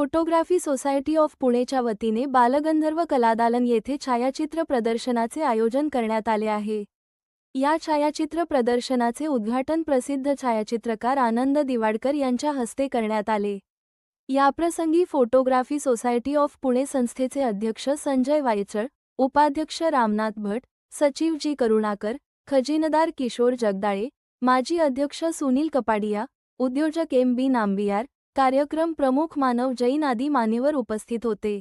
Photography society of पुणेच्या वतीने बालगंधर्व कलादालन येथे छायाचित्र प्रदर्शनाचे आयोजन करण्यात आले आहे. या छायाचित्र प्रदर्शनाचे उद्घाटन प्रसिद्ध छायाचित्रकार आनंद दिवाडकर यांच्या हस्ते करण्यात आले. याप्रसंगी फोटोग्राफी सोसायटी ऑफ पुणे संस्थेचे अध्यक्ष संजय वायचळ उपाध्यक्ष रामनाथ भट सचिव जी करुणाकर खजिनदार किशोर जगदाळे माजी अध्यक्ष सुनील कपाडिया उद्योजक एम बी नांबियार कार्यक्रम प्रमुख मानव जैन आदी मान्यवर उपस्थित होते.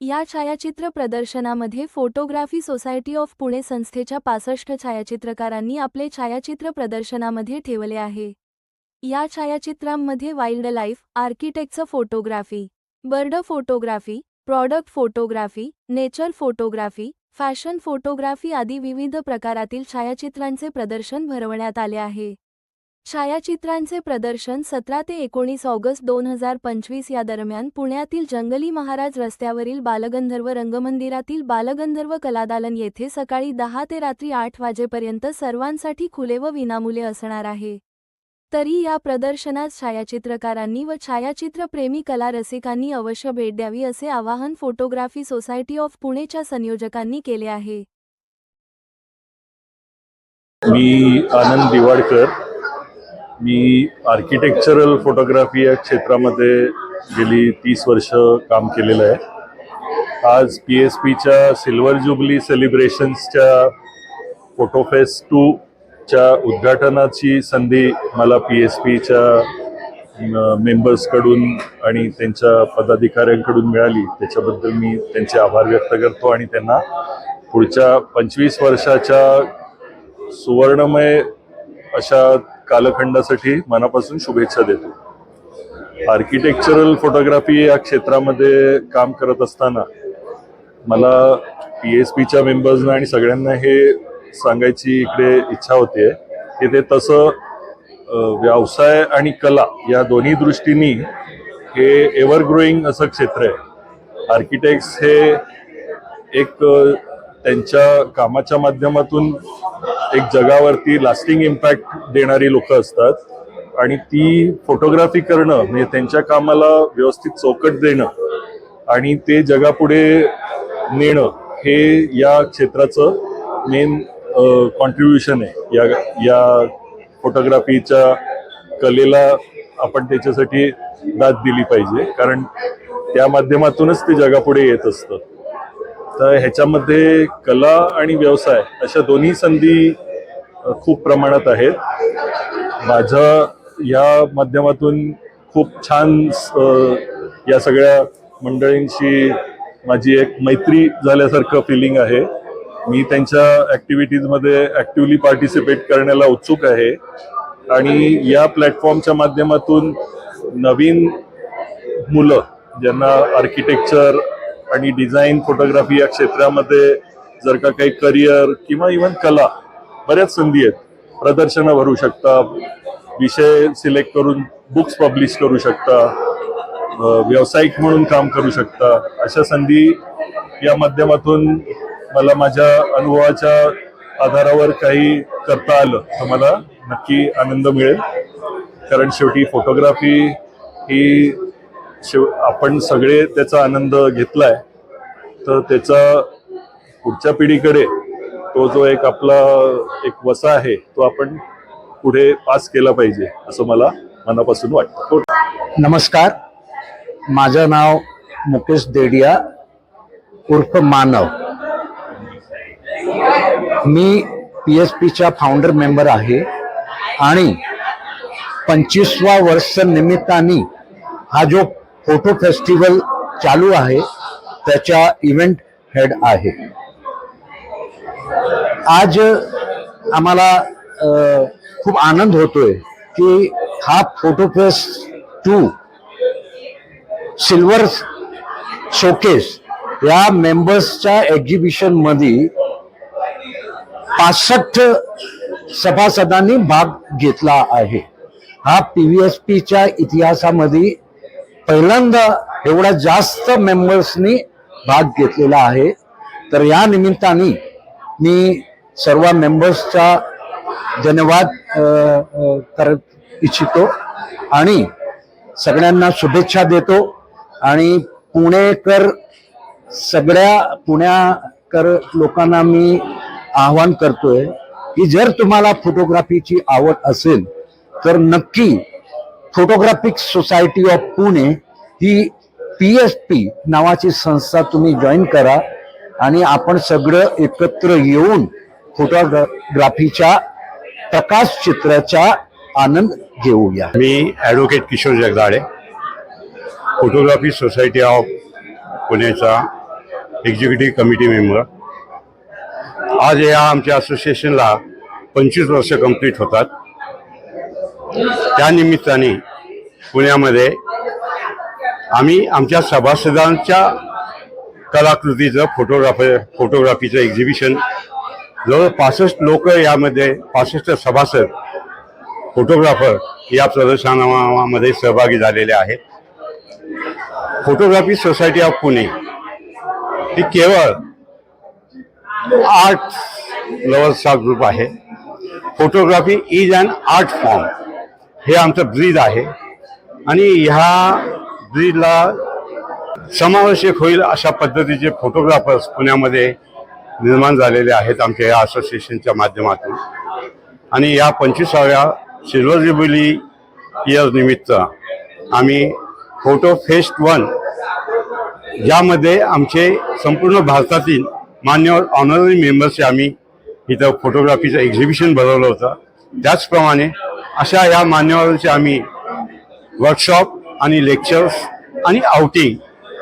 या छायाचित्र प्रदर्शनामध्ये फोटोग्राफी सोसायटी ऑफ पुणे संस्थेच्या पासष्ट छायाचित्रकारांनी आपले छायाचित्र प्रदर्शनामध्ये ठेवले आहे. या छायाचित्रांमध्ये wild life आर्किटेक्टचं photography bird photography product photography nature photography fashion photography आदी विविध प्रकारातील छायाचित्रांचे प्रदर्शन भरवण्यात आले आहे. छायाचित्रांचे प्रदर्शन सतरा ते एकोणीस ऑगस्ट दोन हजार पंचवीस या दरम्यान पुण्यातील जंगली महाराज रस्त्यावरील बालगंधर्व रंगमंदिरातील बालगंधर्व कलादालन येथे सकाळी दहा ते रात्री आठ वाजेपर्यंत सर्वांसाठी खुले व विनामूल्य असणार आहे. तरी या प्रदर्शनात छायाचित्रकारांनी व छायाचित्रप्रेमी कला रसिकांनी अवश्य भेट द्यावी असे आवाहन फोटोग्राफी सोसायटी ऑफ पुणेच्या संयोजकांनी केले आहे. मी आनंद दिवाडकर मी आर्किटेक्चरल फोटोग्राफी या क्षेत्रामध्ये गेली तीस वर्ष काम केलेलं आहे. आज पी एस पीच्या सिल्वर जुबली सेलिब्रेशन्सच्या फोटोफेस्ट टूच्या उद्घाटनाची संधी मला पी एस पीच्या मेंबर्सकडून आणि त्यांच्या पदाधिकाऱ्यांकडून मिळाली. त्याच्याबद्दल मी त्यांचे आभार व्यक्त करतो आणि त्यांना पुढच्या पंचवीस वर्षाच्या सुवर्णमय अशा कालखंडासाठी मनापासून शुभेच्छा देतो. आर्किटेक्चरल फोटोग्राफी या क्षेत्रामध्ये काम करत असताना मला पी एस पीच्या मेंबर्सना आणि सगळ्यांना हे सांगायची इकडे इच्छा होते की ते तसं व्यवसाय आणि कला या दोन्ही दृष्टीने हे एव्हर ग्रोईंग असं क्षेत्र आहे. आर्किटेक्ट्स हे एक त्यांच्या कामाच्या माध्यमातून एक जगावरती लास्टिंग इम्पॅक्ट देणारी लोक असतात. आणि ती फोटोग्राफी करणं म्हणजे त्यांच्या कामाला व्यवस्थित चौकट देणं आणि ते जगापुढे नेणं हे या क्षेत्राचं मेन कॉन्ट्रीब्युशन आहे. या या फोटोग्राफीच्या कलेला आपण त्याच्यासाठी दाद दिली पाहिजे. कारण त्या माध्यमातूनच ते जगापुढे येत असतं. तर ह्याच्यामध्ये कला आणि व्यवसाय अशा दोन्ही संधी खूप प्रमाणात आहेत. माझ्या या माध्यमातून खूप छान या सगळ्या मंडळींशी माझी एक मैत्री झाल्यासारखं फिलिंग आहे. मी त्यांच्या ॲक्टिव्हिटीजमध्ये ॲक्टिवली पार्टिसिपेट करण्याला उत्सुक आहे. आणि या प्लॅटफॉर्मच्या माध्यमातून नवीन मुलं ज्यांना आर्किटेक्चर आणि डिझाईन फोटोग्राफी या क्षेत्रामध्ये जर का काही करिअर किंवा इव्हन कला बऱ्याच संधी आहेत. प्रदर्शनं भरू शकता विषय सिलेक्ट करून बुक्स पब्लिश करू शकता व्यावसायिक म्हणून काम करू शकता. अशा संधी या माध्यमातून मला माझ्या अनुभवाच्या आधारावर काही करता आलं तर मला नक्की आनंद मिळेल. कारण शेवटी फोटोग्राफी ही शेव आपण सगळे त्याचा आनंद घेतलाय. तर त्याचा पुढच्या पिढीकडे तो जो एक आपला एक वसा आहे तो आपण पुढे पास केला पाहिजे असं मला मनापासून वाटतं. हो. नमस्कार. माझं नाव मुकेश देडिया उर्फ मानव. मी पी एस पीच्या फाउंडर मेंबर आहे आणि पंचवीसवा वर्ष निमित्ताने हा जो फोटो फेस्टिवल चालू आहे. त्याच्या इव्हेंट हेड आहे. आज आम्हाला खूप आनंद होतोय की हा photo fest two silver showcase या मेंबर्सच्या एक्झिबिशनमध्ये पासष्ट सभासदांनी भाग घेतला आहे. हा पी व्ही एस पीच्या इतिहासामध्ये पहिल्यांदा एवढ्या जास्त मेंबर्सनी भाग घेतलेला आहे. तर या निमित्ताने मी सर्व मेंबर्सचा धन्यवाद करत इच्छितो आणि सगळ्यांना शुभेच्छा देतो. आणि पुणेकर सगळ्या पुण्याकर लोकांना मी आवाहन करतोय की जर तुम्हाला फोटोग्राफीची आवड असेल तर नक्की फोटोग्राफिक सोसायटी ऑफ पुणे ही पी एस पी नावाची संस्था तुम्ही जॉईन करा आणि आपण सगळं एकत्र येऊन फोटोग्राफीच्या प्रकाश चित्राचा आनंद घेऊया. मी advocate Kishor Jagdale photography society of पुण्याचा एक्झिक्युटिव्ह कमिटी मेंबर आज या आमच्या असोसिएशनला पंचवीस वर्ष कंप्लीट होतात. त्यानिमित्ताने पुण्यामध्ये आम्ही आमच्या सभासदांच्या कलाकृतीचं फोटोग्राफर फोटोग्राफीचं एक्झिबिशन जवळ पासष्ट लोक यामध्ये पासष्ट सभासद फोटोग्राफर या प्रदर्शनामध्ये सहभागी झालेले आहेत. फोटोग्राफी सोसायटी ऑफ पुणे ही केवळ आर्ट लवर्सचा ग्रुप आहे. Photography is an art form हे आमचं ब्रिज आहे. आणि ह्या ब्रिजला समावेशक होईल अशा पद्धतीचे फोटोग्राफर्स पुण्यामध्ये निर्माण झालेले आहेत आमच्या या असोसिएशनच्या माध्यमातून. आणि या पंचवीसाव्या सिल्वर ज्युबिली इयर निमित्त आम्ही फोटो फेस्ट वन ज्यामध्ये आमचे संपूर्ण भारतातील मान्यवर ऑनररी मेंबर्सचे आम्ही इथं फोटोग्राफीचं एक्झिबिशन भरवलं होतं. त्याचप्रमाणे अशा या मान्यवरांचे आम्ही वर्कशॉप आणि लेक्चर्स आणि आउटिंग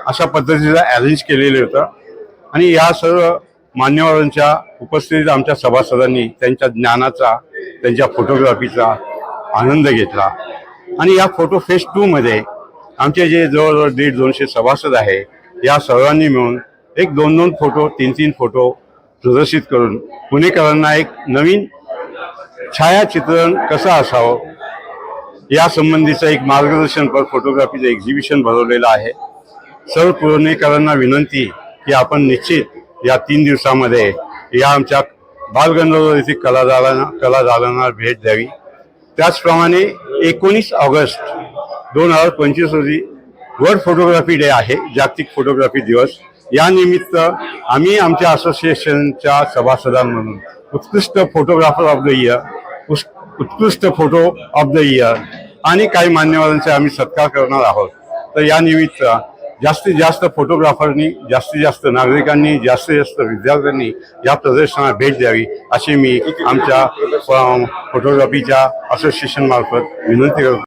अशा पद्धतीचं अरेंज केलेलं होतं. आणि या सर्व मान्यवरांच्या उपस्थितीत आमच्या सभासदांनी त्यांच्या ज्ञानाचा त्यांच्या फोटोग्राफीचा आनंद घेतला. आणि या फोटो फेस्ट टूमध्ये आमचे जे जवळजवळ दीड दोनशे सभासद आहे या सर्वांनी मिळून एक दोन दोन फोटो तीन तीन फोटो प्रदर्शित करून पुणेकरांना एक नवीन छायाचित्रण कसं असावं? या संबंधीचं एक मार्गदर्शनपर फोटोग्राफीचं एक्झिबिशन भरवलेलं आहे. सर्व पुणेकरांना विनंती की आपण निश्चित या तीन दिवसामध्ये या आमच्या बालगंधर्व येथील कलादारांना कलादारांना भेट द्यावी. त्याचप्रमाणे एकोणीस ऑगस्ट दोन हजार पंचवीस रोजी वर्ल्ड फोटोग्राफी डे आहे जागतिक फोटोग्राफी दिवस. या निमित्त आम्ही आमच्या असोसिएशनच्या सभासदांमधून उत्कृष्ट फोटोग्राफर ऑफ द इयर उत्कृष्ट फोटो ऑफ द इयर आणि काही मान्यवरांचे आम्ही सत्कार करणार आहोत. तर या निमित्त जास्तीत जास्त फोटोग्राफरनी जास्तीत जास्त नागरिकांनी जास्तीत जास्त विद्यार्थ्यांनी या प्रदर्शनाला भेट द्यावी अशी मी आमच्या फोटोग्राफीच्या असोसिएशनमार्फत विनंती करतो.